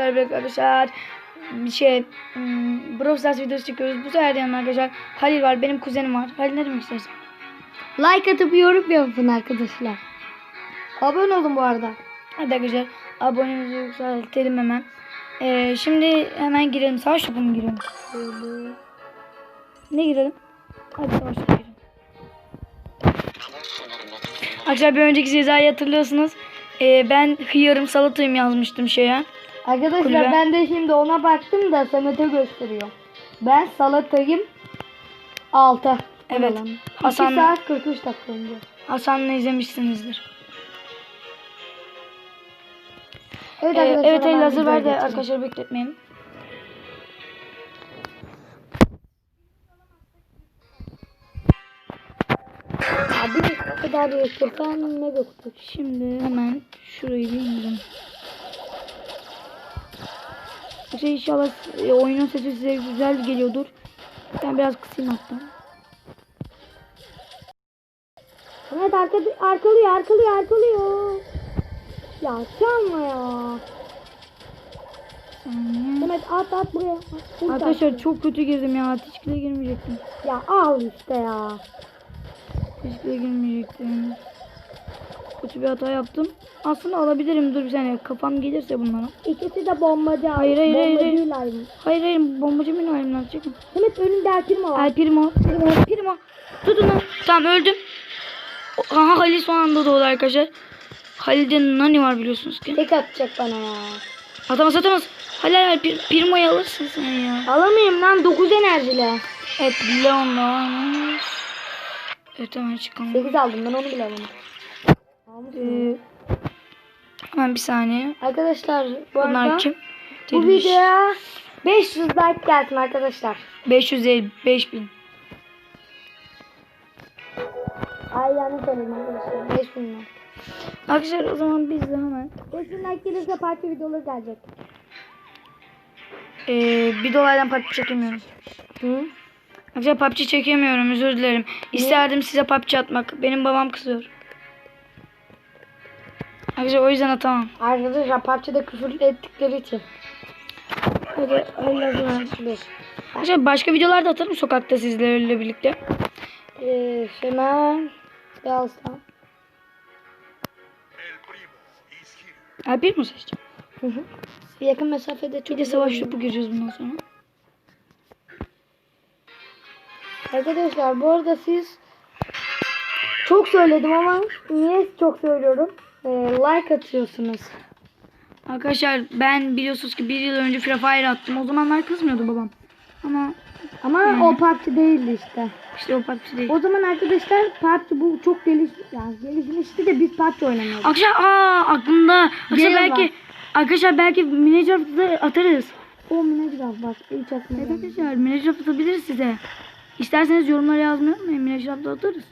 Merhaba arkadaşlar. Bir şey hmm, Brawl Stars videosu çekiyoruz. Bu sefer yanımda arkadaşlar Halil var. Benim kuzenim var. Halil ne demek istersin? Like atıp yorum yapın arkadaşlar. Abone olun bu arada. Hadi arkadaşlar abonemizi yükseltelim hemen. Ee, şimdi hemen girelim. Savaş topu mu girelim? Ne girelim? Hadi savaş topu girelim. Arkadaşlar bir önceki cezayı hatırlıyorsunuz. Ee, ben hıyarım salatayım yazmıştım şeye. Arkadaşlar Kulübe. ben de şimdi ona baktım da Samet'e gösteriyor. Ben salatayım 6. Evet. Hasan... 2 Hasan- saat 43 dakika önce. Hasan'la izlemişsinizdir. Evet Ee, arkadaşlar. evet hemen hazır ver de arkadaşlar bekletmeyelim. Abi ne kadar büyük ben ne bekliyorum. Şimdi hemen şurayı bir Şey inşallah e, oyunun sesi size güzel geliyordur. Ben biraz kısayım hatta. Evet arka, arkalıyor arkalıyor arkalıyor. Ya çalma ya. Saniye. Samet at at buraya. At. Arkadaşlar çok kötü girdim ya. Hiç bile girmeyecektim. Ya al işte ya. Hiç bile girmeyecektim. Kötü bir hata yaptım. Aslında alabilirim. Dur bir saniye. Kafam gelirse bunlara. İkisi de bombacı. Hayır, hayır, hayır, hayır. Hayır hayır bombacı benim elimden çekin. Samet önünde erkirme var. El Primo. Primo. Primo. Tutun lan. Tamam öldüm. Aha Halil son anda doğdu arkadaşlar. Halil'de Nani var biliyorsunuz ki. Tek atacak bana ya. Atamaz atamaz. Halil Halil Pir- Primo'yu alırsın sen ya. Alamayayım lan 9 enerjile. Evet Leon da varmış. Evet hemen çıkalım. 8 aldım ben onu bile alamadım. Ee, hemen bir saniye. Arkadaşlar bu arada Bunlar kim? bu videoya 500 like gelsin arkadaşlar. 500 değil 5000. Ay yanlış söyledim arkadaşlar. 5000 like. Arkadaşlar o zaman biz de hemen 5000 like gelirse parti videoları gelecek. ee, bir dolaydan PUBG çekemiyorum. Hı? Arkadaşlar PUBG çekemiyorum özür dilerim. İsterdim size PUBG atmak. Benim babam kızıyor. Arkadaşlar o yüzden atamam. Arkadaşlar parçada küfür ettikleri için. Hadi Allah'ım. Bir. Arkadaşlar başka videolar da atarım sokakta sizlerle birlikte. Ee, hemen Galstan. Ha bir mi seçeceğim? Hı hı. Yakın mesafede Bir çok de savaş topu gireceğiz bundan sonra. Arkadaşlar bu arada siz çok söyledim ama niye çok söylüyorum? Ee, like atıyorsunuz. Arkadaşlar ben biliyorsunuz ki bir yıl önce Free Fire attım. O zamanlar kızmıyordu babam. Ama Ama Yani. o PUBG değildi işte. işte o PUBG değil. O zaman arkadaşlar PUBG bu çok geliş yani gelişmişti de biz PUBG oynamıyorduk. Arkadaşlar aa aklımda. Arkadaşlar belki bak. arkadaşlar belki Minecraft'da atarız. O Minecraft bak hiç aklıma Evet arkadaşlar Minecraft atabiliriz size. İsterseniz yorumlara yazmayı unutmayın. Minecraft'ta atarız.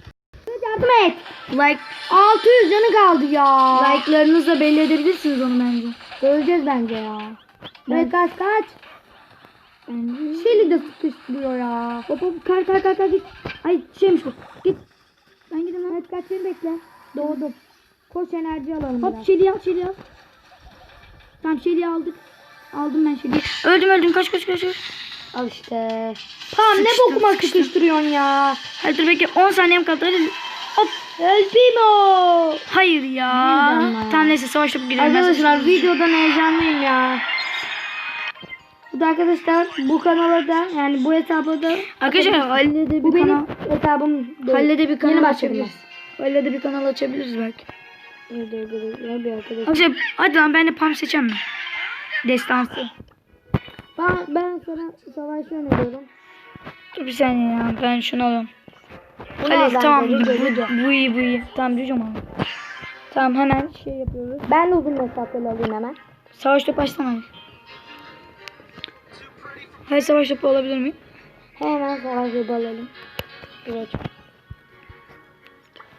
Yardım et. Like 600 canı kaldı ya. like'larınızla belli edebilirsiniz onu bence. Öleceğiz bence ya. Ben- Kaç kaç. Şeli de sıkıştırıyor ya. Hop hop kar kar kar kar git. Ay şeymiş bu. Git. Ben gideyim lan. Kaç kaç seni bekle. Doğdum. Koş enerji alalım Hop. Şeli'yi al Şeli'yi al. Tamam Şeli'yi aldık. Aldım ben Şeli'yi. Öldüm öldüm kaç kaç kaç. Al işte. Tamam ne bokuma sıkıştırıyorsun ya. Hadi dur bekle 10 saniyem kaldı. Hadi. Öldüm o. Hayır ya. Tamam neyse savaş topu girelim. Arkadaşlar videodan heyecanlıyım ya. Bu da arkadaşlar bu kanala da yani bu hesaba da Arkadaşlar Halil'de de bir bu benim kanal. hesabım değil. Halil'de bir kanal Yeni başladım açabiliriz. Halil'de bir kanal açabiliriz belki. bir arkadaş. Arkadaşlar hadi lan ben de Pam seçeceğim mi? Destansı. Ben, ben sana savaş öneriyorum. Dur bir saniye ya ben şunu alıyorum. Bunu al Halil bence, tamam bu, iyi bu iyi. Tamam Rico mu alalım? Tamam hemen şey yapıyoruz. Ben de uzun mesafeli alayım hemen. Savaş topu açsana. Hayır savaş topu alabilir miyim? Hemen savaş topu alalım. Evet.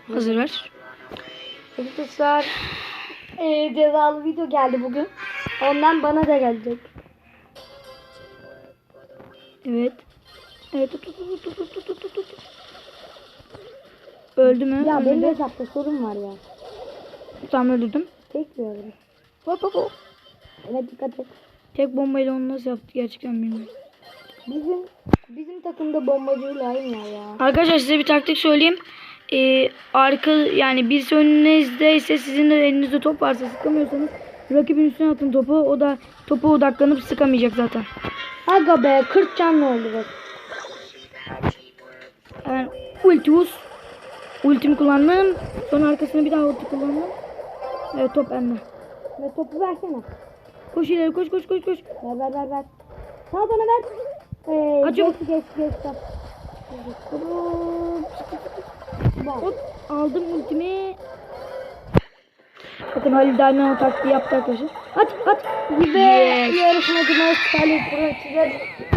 Hazır ver. Arkadaşlar e, cezalı video geldi bugün. Ondan bana da gelecek. Evet. Evet. Tut, tut, tut, tut, tut, tut, tut. Öldü mü? Ya benim hesapta sorun var ya. Tamam öldürdüm. Tek bir öldüm. Hop hop hop. Evet dikkat et. Tek bombayla onu nasıl yaptı gerçekten bilmiyorum. Bizim bizim takımda bombacıyla aynı ya. Arkadaşlar size bir taktik söyleyeyim. Ee, arka yani birisi önünüzdeyse sizin de elinizde top varsa sıkamıyorsanız rakibin üstüne atın topu. O da topa odaklanıp sıkamayacak zaten. Aga be 40 canlı oldu bak. Hemen ultius. Ultimi kullandım. Sonra arkasına bir daha ulti kullandım. Evet top bende. Ve topu versene. Koş ileri koş koş koş koş. Ver ver ver ver. Sağ bana ver. Ee, Hadi geçti geçti geçti. Bak. Hop aldım ultimi. Bakın Halil o taktiği yaptı arkadaşlar. At at. Ve Yes. yarışmacımız Halil Fırat'ı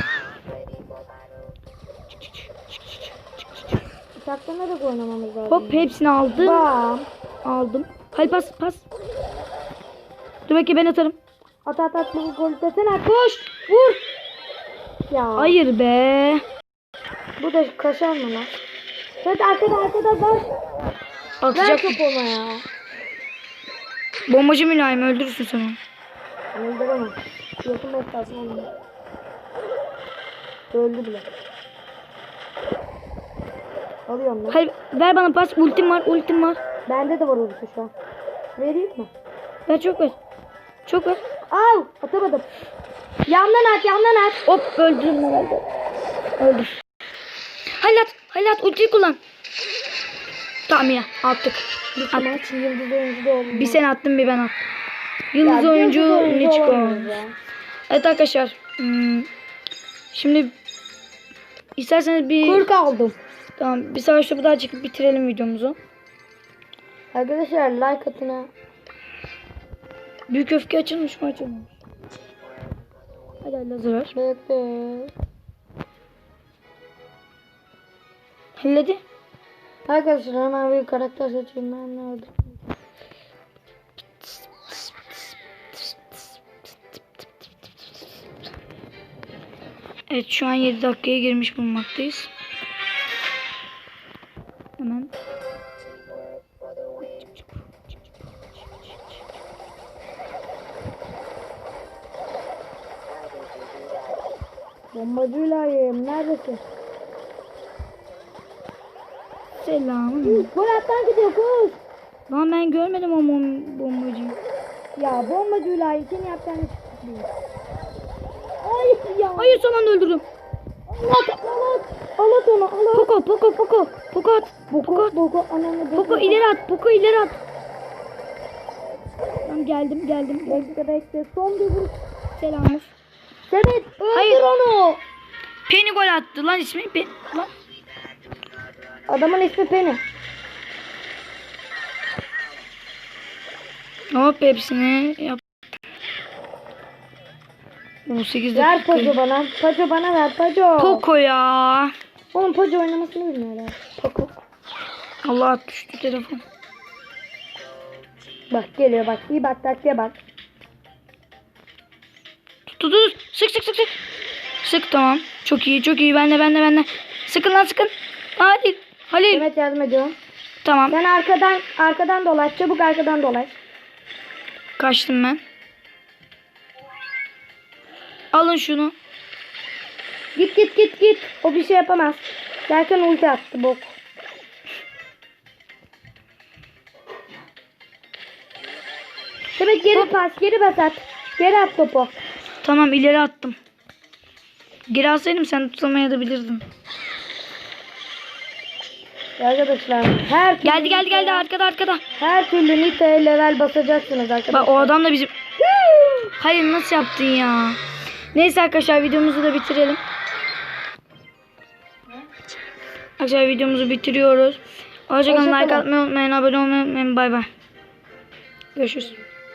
Saklanarak oynamamız lazım. Hop hepsini aldım. Bam. Aldım. Halil pas pas. Dur bakayım ben atarım. At at at bu golü. Koş. Vur. Ya. Hayır be. Bu da kaşar mı lan? Evet arkada arkada ver. Ver Atacak. topu ona ya. Bombacı mülayim öldürürsün sen onu. Öldüremem. Yakın mesafı olmuyor. Öldü bile. Alıyorum ben. Halil ver bana pas. Ultim var ultim var. Bende de var orası şu an. Vereyim mi? Ver çok ver. Çok ver. Al! Atamadım. Yandan at, yandan at. Hop öldürdüm herhalde. Öldür. Halil at. Halil at ultiyi kullan. Tamam ya attık. Bir At. maç yıldız oyuncu da olmuyor. Bir sen attın bir ben attım. Yıldız oyuncu Niçko. Evet arkadaşlar. hmm, Şimdi isterseniz bir Kırk aldım. Tamam bir savaş topu daha çekip bitirelim videomuzu. Arkadaşlar like atına. Büyük öfke açılmış mı açılmamış? Hadi hazır ver. Bekle. Halledi. Arkadaşlar hemen bir karakter seçeyim ben nerede? Evet şu an 7 dakikaya girmiş bulunmaktayız. Bombacıyla yiyeyim. Neredesin? Selamın. Gol attan gidiyor koş. Lan ben görmedim bom bombacıyı. Ya bombacıyla. Seni yapacağını çıkıyor. Ay ya. Hayır son anda öldürdüm. At, al at. Al at onu al at. Poco Poco Poco. Poco at. Boko boko ananı Poco ileri at. Poco ileri at. Tamam geldim geldim. Bekle bekle. Son bir vuruş. Selamlar. Senet öldür Hayır. onu. Penny gol attı lan ismi Penny. Lan. Adamın ismi Penny. Hop hepsini yap. 18 Ver dakika. Paco bana. Paco bana ver Paco. Poco ya. Oğlum Paco oynamasını bilmiyor herhalde. Poco. Allah düştü telefon. Bak geliyor bak. İyi bak taktiğe bak. Tut tut. Sık sık sık sık. Sık tamam. Çok iyi çok iyi. Bende bende bende. Sıkın lan sıkın. Halil. Halil. Evet yardım ediyorum. Tamam. Sen arkadan arkadan dolaş. Çabuk arkadan dolaş. Kaçtım ben. Alın şunu. Git git git git. O bir şey yapamaz. Derken ulti attı bok. Evet geri pas geri pas at. Geri at topu. Tamam ileri attım. Geri alsaydım sen tutamayabilirdin. Arkadaşlar her türlü Geldi geldi geldi arkada arkada. her türlü Nita'ya level basacaksınız arkadaşlar. Bak o adam da bizim... Hayır nasıl yaptın ya? Neyse arkadaşlar videomuzu da bitirelim. Arkadaşlar videomuzu bitiriyoruz. Hoşçakalın Hoşça like atmayı unutmayın. Abone olmayı unutmayın. Bay bay. Görüşürüz.